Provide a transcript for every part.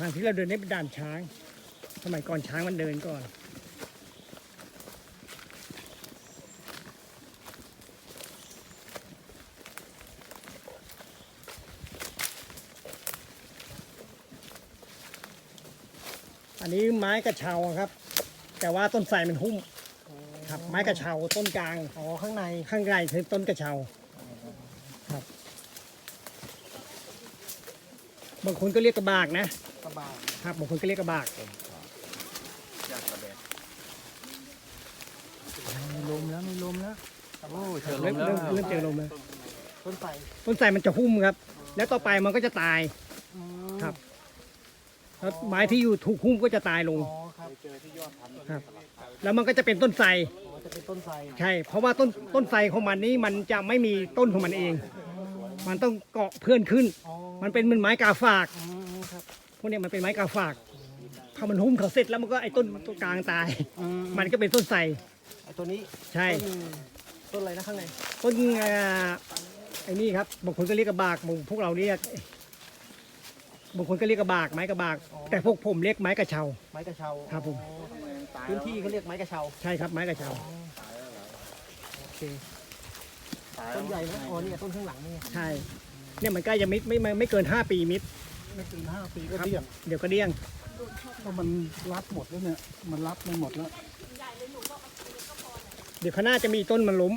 ทางที่เราเดินนี่เป็นด่านช้าง สมัยก่อนช้างมันเดินก่อน อันนี้ไม้กระเชาครับ แต่ว่าต้นไทรมันหุ้มครับไม้กระเชาต้นกลางอ๋อข้างในข้างในคือต้นกระเชาครับ บางคนก็เรียกกระบากนะก ระบะครับบางคนก็เรียกกระบากมีลมแล้วมีลมแล้วโอ้เจอลเริ่มมแล้วเริ่มเริ่มเจอลมแล้วต้นไทรต้นไทรมันจะหุ้มครับ แล้วต่อไปมันก็จะตาย อืมครับ แล้วไม้ที่อยู่ถูกหุ้มก็จะตายลง อ๋อครับครับ แล้วมันก็จะเป็นต้นไทรอ๋อจะเป็นต้นไทรใช่ เพราะว่าต้นต้นไทรของมันนี้มันจะไม่มีต้นของมันเอง มันต้องเกาะเพื่อนขึ้น อ๋อมันเป็นเหมือนไม้กาฝาก อืมครับ พวกเนี้ยมันเป็นไม้กาฝากพอมันหุ้มเขาเสร็จแล้วมันก็ไอ้ต้นต้นกลางตาย อืมันก็เป็นต้นไทรไอตัวนี้ใช่ ต้นต้นอะไรนะข้างในต้นเอ่อไอ้นี่ครับบางคนก็เรียกกระบากบางพวกเราเรียกบางคนก็เรียกกระบากไม้กระบาก แต่พวกผมเรียกไม้กระเชา ไม้กระเชาครับผม อ๋อพื้นที่เขาเรียกไม้กระเชาใช่ครับไม้กระเชาโอเคต้นใหญ่นะอ๋อเนี่ยต้นข้างหลังนี่ใช่ เนี่ยมันใกล้จะมิดไม่ไม่ไม่เกิน 5 ปีมิด ไม่ถึงห้าปีก็ครับเดี่ยงเดี๋ยวก็เดี้ยง เพราะมันรับหมดแล้วเนี่ย มันรับไม่หมดแล้ว เดี๋ยวข้างหน้าจะมีต้นมันล้ม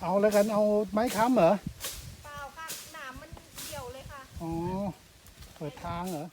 เอาแล้วกันเอาไม้ค้ำเหรอ เปล่าค่ะหนามมันเกี่ยวเลยค่ะ อ๋อ เปิดทางเหรอ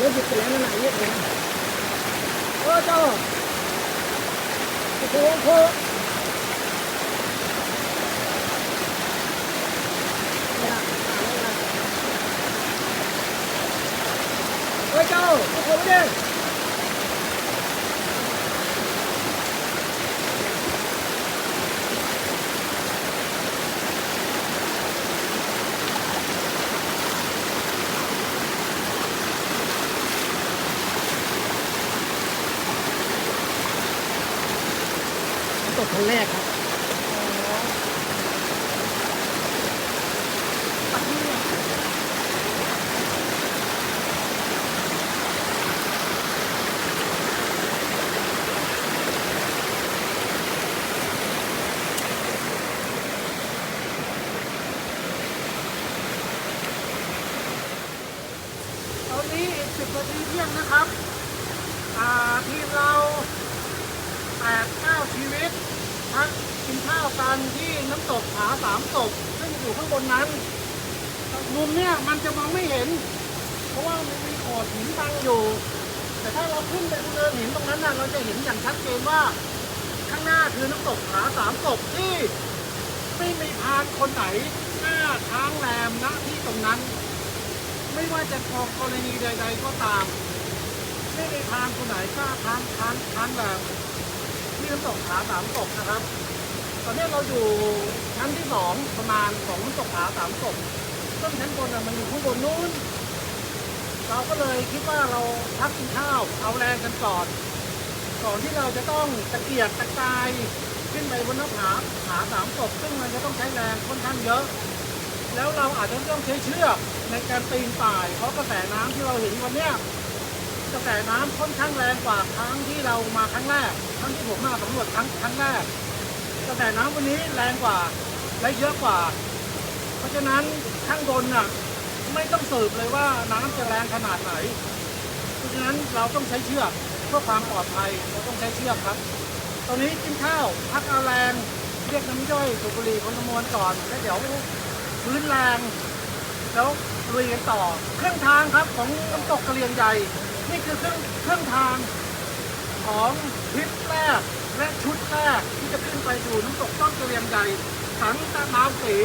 Dia di kelana nak iya dia. Oh, tahu. Kita yang kau. Ôi cháu, không có. ตกชั้นแรกครับตอนนี้อีกสิบนาทีเที่ยงนะครับ อ่าทีมเราแปดเก้าชีวิตพักกินข้าวกันที่น้ำตกผาสามตกซึ่งอยู่ข้างบนนั้น มุมเนี่ยมันจะมองไม่เห็น เพราะว่ามันมีโขดหินบังอยู่ แต่ถ้าเราขึ้นไปบนเนินหินตรงนั้นนะเราจะเห็นอย่างชัดเจนว่า ข้างหน้าคือน้ำตกผาสามตกที่ไม่มีพานคนไหนหน้าช้างแรมณที่ตรงนั้น ไม่ว่าจะกกรณีใด ๆ ก็ตาม ไม่มีทางคนไหนกล้าทางทางทางแบบ ที่น้ำตกผาสามตกนะครับ ตอนนี้เราอยู่ชั้นที่สองประมาณของน้ำตกผาสามตกซึ่งชั้นบนมันอยู่ข้างบนนู้น เราก็เลยคิดว่าเราพักกินข้าว เอาแรงกันก่อนก่อนที่เราจะต้องตะเกียกตะกายขึ้นไปบนหน้าผาผาสามตกซึ่งมันจะต้องใช้แรงค่อนข้างเยอะ แล้วเราอาจจะต้องใช้เชือกในการปีนป่าย เพราะกระแสน้ำที่เราเห็นวันเนี้ย กระแสน้ำค่อนข้างแรงกว่าครั้งที่เรามาครั้งแรกครั้งที่ผมมาสำรวจครั้งครั้งแรกกระแสน้ำวันนี้แรงกว่าและเยอะกว่า เพราะฉะนั้นข้างบนน่ะไม่ต้องสืบเลยว่าน้ำจะแรงขนาดไหน เพราะฉะนั้นเราต้องใช้เชือกเพื่อความปลอดภัยเราต้องใช้เชือกครับ ตอนนี้กินข้าวพักเอาแรงเรียกน้ำย่อยสูบบุหรี่คนละมวลก่อนแล้วเดี๋ยวพื้นแรงแล้วลุยกันต่อเครื่องทางครับของน้ำตกกระเลียงใหญ่ นี่คือเครื่องเครื่องทางของทริปแรกและชุดแรกที่จะขึ้นไปสู่น้ำตกต้นกระเลียงใหญ่ถังตะน้ำสี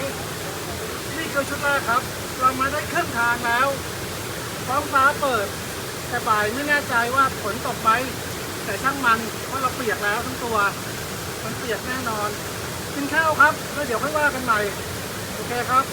นี่คือชุดแรกครับ เรามาได้เครื่องทางแล้วท้องฟ้าเปิด แต่บ่ายไม่แน่ใจว่าฝนตกไหมแต่ช่างมันเพราะเราเปียกแล้วทั้งตัว มันเปียกแน่นอนกินข้าวครับแล้วเดี๋ยวค่อยว่ากันใหม่โอเคครับ